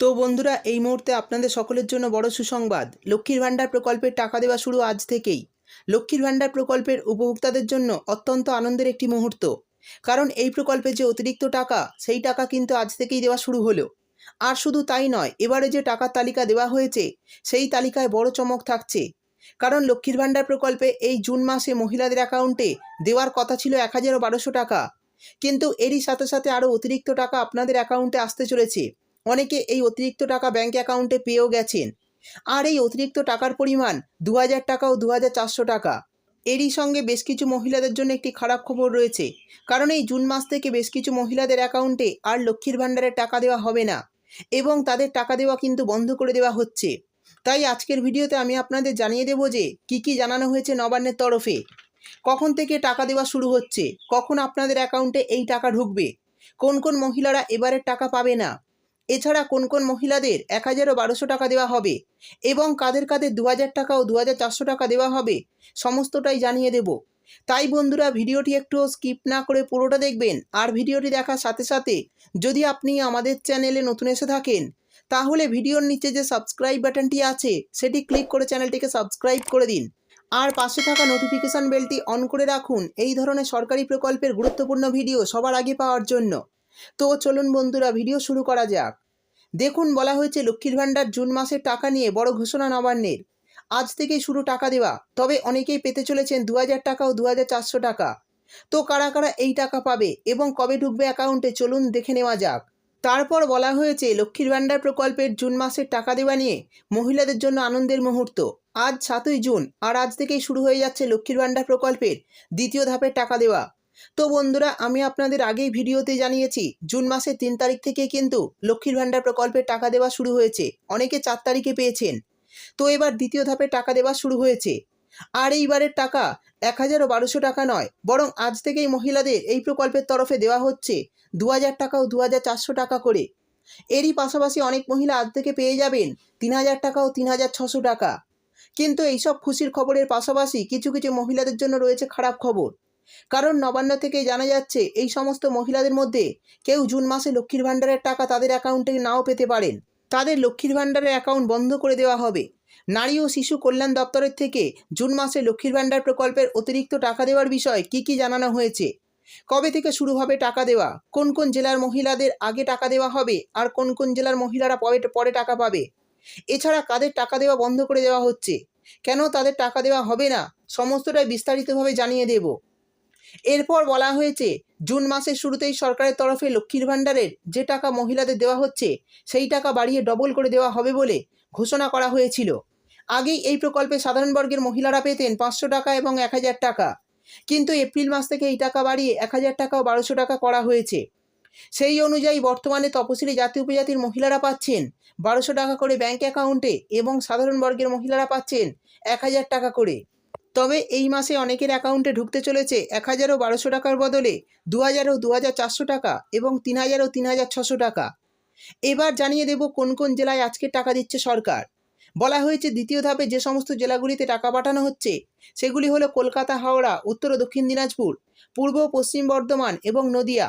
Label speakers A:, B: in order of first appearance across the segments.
A: তো বন্ধুরা, এই মুহূর্তে আপনাদের সকলের জন্য বড় সুসংবাদ। লক্ষ্মীর ভাণ্ডার প্রকল্পের টাকা দেওয়া শুরু আজ থেকেই। লক্ষ্মীর ভাণ্ডার প্রকল্পের উপভোক্তাদের জন্য অত্যন্ত আনন্দের একটি মুহূর্ত। কারণ এই প্রকল্পে যে অতিরিক্ত টাকা, সেই টাকা কিন্তু আজ থেকেই দেওয়া শুরু হলো। আর শুধু তাই নয়, এবারে যে টাকার তালিকা দেওয়া হয়েছে, সেই তালিকায় বড় চমক থাকছে। কারণ লক্ষ্মীর ভাণ্ডার প্রকল্পে এই জুন মাসে মহিলাদের অ্যাকাউন্টে দেওয়ার কথা ছিল এক হাজার বারোশো টাকা। কিন্তু এরই সাথে সাথে আরও অতিরিক্ত টাকা আপনাদের অ্যাকাউন্টে আসতে চলেছে। অনেকে এই অতিরিক্ত টাকা ব্যাঙ্ক অ্যাকাউন্টে পেয়েও গেছেন। আর এই অতিরিক্ত টাকার পরিমাণ দু হাজার টাকা ও দু হাজার চারশো টাকা। এরই সঙ্গে বেশ কিছু মহিলাদের জন্য একটি খারাপ খবর রয়েছে। কারণ এই জুন মাস থেকে বেশ কিছু মহিলাদের অ্যাকাউন্টে আর লক্ষ্মীর ভাণ্ডারের টাকা দেওয়া হবে না। এবং তাদের টাকা দেওয়া কিন্তু বন্ধ করে দেওয়া হচ্ছে। তাই আজকের ভিডিওতে আমি আপনাদের জানিয়ে দেবো যে, কি কি জানানো হয়েছে নবান্নের তরফে। কখন থেকে টাকা দেওয়া শুরু হচ্ছে? কখন আপনাদের অ্যাকাউন্টে এই টাকা ঢুকবে? কোন কোন মহিলারা এবারের টাকা পাবে না? এছাড়া কোন কোন মহিলাদের এক হাজারও বারোশো টাকা দেওয়া হবে এবং কাদের কাদের দু হাজার টাকা ও দু হাজার চারশো টাকা দেওয়া হবে সমস্তটাই জানিয়ে দেব। তাই বন্ধুরা ভিডিওটি একটু স্কিপ না করে পুরোটা দেখবেন আর ভিডিওটি দেখার সাথে সাথে যদি আপনি আমাদের চ্যানেলে নতুন এসে থাকেন, তাহলে ভিডিওর নিচে যে সাবস্ক্রাইব বাটনটি আছে, সেটি ক্লিক করে চ্যানেলটিকে সাবস্ক্রাইব করে দিন। আর পাশে থাকা নোটিফিকেশান বেলটি অন করে রাখুন। এই ধরনের সরকারি প্রকল্পের গুরুত্বপূর্ণ ভিডিও সবার আগে পাওয়ার জন্য। তো চলুন বন্ধুরা ভিডিও শুরু করা যাক। দেখুন, বলা হয়েছে লক্ষ্মীর ভাণ্ডার জুন মাসের টাকা নিয়ে বড় ঘোষণা নবান্নের। আজ থেকেই শুরু টাকা দেওয়া, তবে অনেকেই পেতে চলেছেন দু হাজার টাকা ও দু হাজার চারশো টাকা। তো কারা কারা এই টাকা পাবে এবং কবে ঢুকবে অ্যাকাউন্টে চলুন দেখে নেওয়া যাক। তারপর বলা হয়েছে লক্ষ্মীর ভাণ্ডার প্রকল্পের জুন মাসের টাকা দেওয়া নিয়ে মহিলাদের জন্য আনন্দের মুহূর্ত। আজ সাতই জুন, আর আজ থেকেই শুরু হয়ে যাচ্ছে লক্ষ্মীর ভাণ্ডার প্রকল্পের দ্বিতীয় ধাপের টাকা দেওয়া। তো বন্ধুরা, আমি আপনাদের আগেই ভিডিওতে জানিয়েছি, জুন মাসের তিন তারিখ থেকে কিন্তু লক্ষ্মীর ভাণ্ডার প্রকল্পের টাকা দেওয়া শুরু হয়েছে। অনেকে চার তারিখে পেয়েছেন। তো এবার দ্বিতীয় ধাপে টাকা দেওয়া শুরু হয়েছে। আর এইবারের টাকা এক হাজার বারোশো টাকা নয়, বরং আজ থেকেই মহিলাদের এই প্রকল্পের তরফে দেওয়া হচ্ছে দু হাজার টাকা ও দু হাজার চারশো টাকা করে। এরই পাশাপাশি অনেক মহিলা আজ থেকে পেয়ে যাবেন তিন হাজার টাকা ও তিন হাজার ছশো টাকা। কিন্তু এইসব খুশির খবরের পাশাপাশি কিছু কিছু মহিলাদের জন্য রয়েছে খারাপ খবর। কারণ নবান্ন থেকে জানা যাচ্ছে, এই সমস্ত মহিলাদের মধ্যে কেউ জুন মাসে লক্ষ্মীর ভাণ্ডারের টাকা তাদের অ্যাকাউন্টে নাও পেতে পারেন। তাদের লক্ষ্মীর ভাণ্ডারের অ্যাকাউন্ট বন্ধ করে দেওয়া হবে। নারী ও শিশু কল্যাণ দপ্তরের থেকে জুন মাসে লক্ষ্মীর ভাণ্ডার প্রকল্পের অতিরিক্ত টাকা দেওয়ার বিষয়ে কি কি জানানো হয়েছে? কবে থেকে শুরু হবে টাকা দেওয়া? কোন কোন জেলার মহিলাদের আগে টাকা দেওয়া হবে? আর কোন কোন জেলার মহিলারা পরে পরে টাকা পাবে? এছাড়া কাদের টাকা দেওয়া বন্ধ করে দেওয়া হচ্ছে? কেন তাদের টাকা দেওয়া হবে না? সমস্তটাই বিস্তারিতভাবে জানিয়ে দেব। এরপর বলা হয়েছে, জুন মাসের শুরুতেই সরকারের তরফে লক্ষ্মীর ভাণ্ডারের যে টাকা মহিলাদের দেওয়া হচ্ছে, সেই টাকা বাড়িয়ে ডবল করে দেওয়া হবে বলে ঘোষণা করা হয়েছিল। আগেই এই প্রকল্পে সাধারণ বর্গের মহিলারা পেতেন পাঁচশো টাকা এবং এক হাজার টাকা। কিন্তু এপ্রিল মাস থেকে এই টাকা বাড়িয়ে এক হাজার টাকা ও বারোশো টাকা করা হয়েছে। সেই অনুযায়ী বর্তমানে তপশিলি জাতি উপজাতির মহিলারা পাচ্ছেন বারোশো টাকা করে ব্যাঙ্ক অ্যাকাউন্টে এবং সাধারণ বর্গের মহিলারা পাচ্ছেন এক হাজার টাকা করে। তবে এই মাসে অনেকের অ্যাকাউন্টে ঢুকতে চলেছে এক হাজারও বারোশো টাকার বদলে দু হাজার ও দু হাজার চারশো টাকা এবং তিন হাজার ও তিন হাজার ছশো টাকা। এবার জানিয়ে দেব কোন কোন জেলায় আজকে টাকা দিচ্ছে সরকার। বলা হয়েছে দ্বিতীয় ধাপে যে সমস্ত জেলাগুলিতে টাকা পাঠানো হচ্ছে, সেগুলি হলো কলকাতা, হাওড়া, উত্তর ও দক্ষিণ দিনাজপুর, পূর্ব পশ্চিম বর্ধমান এবং নদিয়া।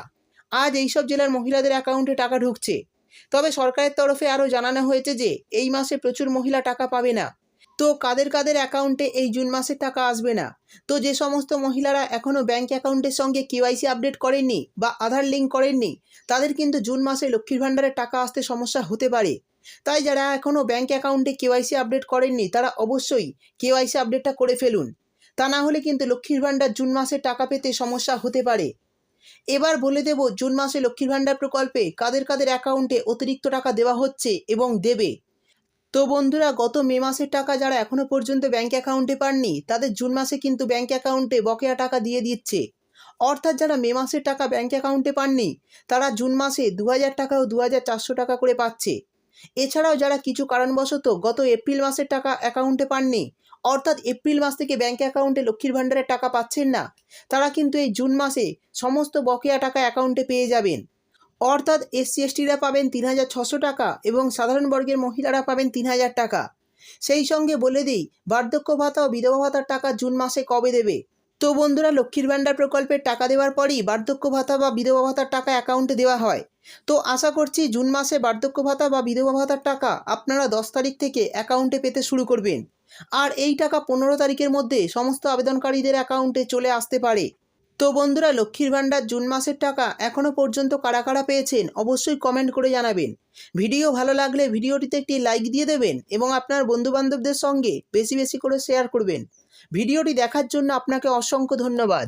A: আজ এইসব জেলার মহিলাদের অ্যাকাউন্টে টাকা ঢুকছে। তবে সরকারের তরফে আরও জানানো হয়েছে যে, এই মাসে প্রচুর মহিলা টাকা পাবে না। তো কাদের কাদের অ্যাকাউন্টে এই জুন মাসের টাকা আসবে না? তো যে সমস্ত মহিলারা এখনও ব্যাঙ্ক অ্যাকাউন্টের সঙ্গে কেওয়াইসি আপডেট করেননি বা আধার লিঙ্ক করেননি, তাদের কিন্তু জুন মাসে লক্ষ্মীর ভাণ্ডারের টাকা আসতে সমস্যা হতে পারে। তাই যারা এখনও ব্যাঙ্ক অ্যাকাউন্টে কেওয়াইসি আপডেট করেননি, তারা অবশ্যই কেওয়াইসি আপডেটটা করে ফেলুন। তা না হলে কিন্তু লক্ষ্মীর ভাণ্ডার জুন মাসে টাকা পেতে সমস্যা হতে পারে। এবার বলে দেব, জুন মাসে লক্ষ্মীর ভাণ্ডার প্রকল্পে কাদের কাদের অ্যাকাউন্টে অতিরিক্ত টাকা দেওয়া হচ্ছে এবং দেবে? তো বন্ধুরা, গত মে মাসের টাকা যারা এখনও পর্যন্ত ব্যাঙ্ক অ্যাকাউন্টে পাননি, তাদের জুন মাসে কিন্তু ব্যাঙ্ক অ্যাকাউন্টে বকেয়া টাকা দিয়ে দিচ্ছে। অর্থাৎ যারা মে মাসের টাকা ব্যাঙ্ক অ্যাকাউন্টে পাননি, তারা জুন মাসে দু হাজার টাকা ও দু হাজার চারশো টাকা করে পাচ্ছে। এছাড়াও যারা কিছু কারণবশত গত এপ্রিল মাসের টাকা অ্যাকাউন্টে পাননি, অর্থাৎ এপ্রিল মাস থেকে ব্যাঙ্ক অ্যাকাউন্টে লক্ষ্মীর ভাণ্ডারের টাকা পাচ্ছেন না, তারা কিন্তু এই জুন মাসে সমস্ত বকেয়া টাকা অ্যাকাউন্টে পেয়ে যাবেন। অর্থাৎ এসসি এসটিরা পাবেন তিন হাজার ছশো টাকা এবং সাধারণ বর্গের মহিলারা পাবেন তিন হাজার টাকা। সেই সঙ্গে বলে দিই, বার্ধক্য ভাতা ও বিধবা ভাতার টাকা জুন মাসে কবে দেবে? তো বন্ধুরা, লক্ষ্মীর ভাণ্ডার প্রকল্পের টাকা দেওয়ার পরই বার্ধক্য ভাতা বা বিধবা ভাতার টাকা অ্যাকাউন্টে দেওয়া হয়। তো আশা করছি জুন মাসে বার্ধক্য ভাতা বা বিধবা ভাতার টাকা আপনারা দশ তারিখ থেকে অ্যাকাউন্টে পেতে শুরু করবেন। আর এই টাকা পনেরো তারিখের মধ্যে সমস্ত আবেদনকারীদের অ্যাকাউন্টে চলে আসতে পারে। তো বন্ধুরা, লক্ষ্মীর ভাণ্ডার জুন মাসের টাকা এখনও পর্যন্ত কারা কারা পেয়েছেন অবশ্যই কমেন্ট করে জানাবেন। ভিডিও ভালো লাগলে ভিডিওটিতে একটি লাইক দিয়ে দেবেন এবং আপনার বন্ধুবান্ধবদের সঙ্গে বেশি বেশি করে শেয়ার করবেন। ভিডিওটি দেখার জন্য আপনাকে অসংখ্য ধন্যবাদ।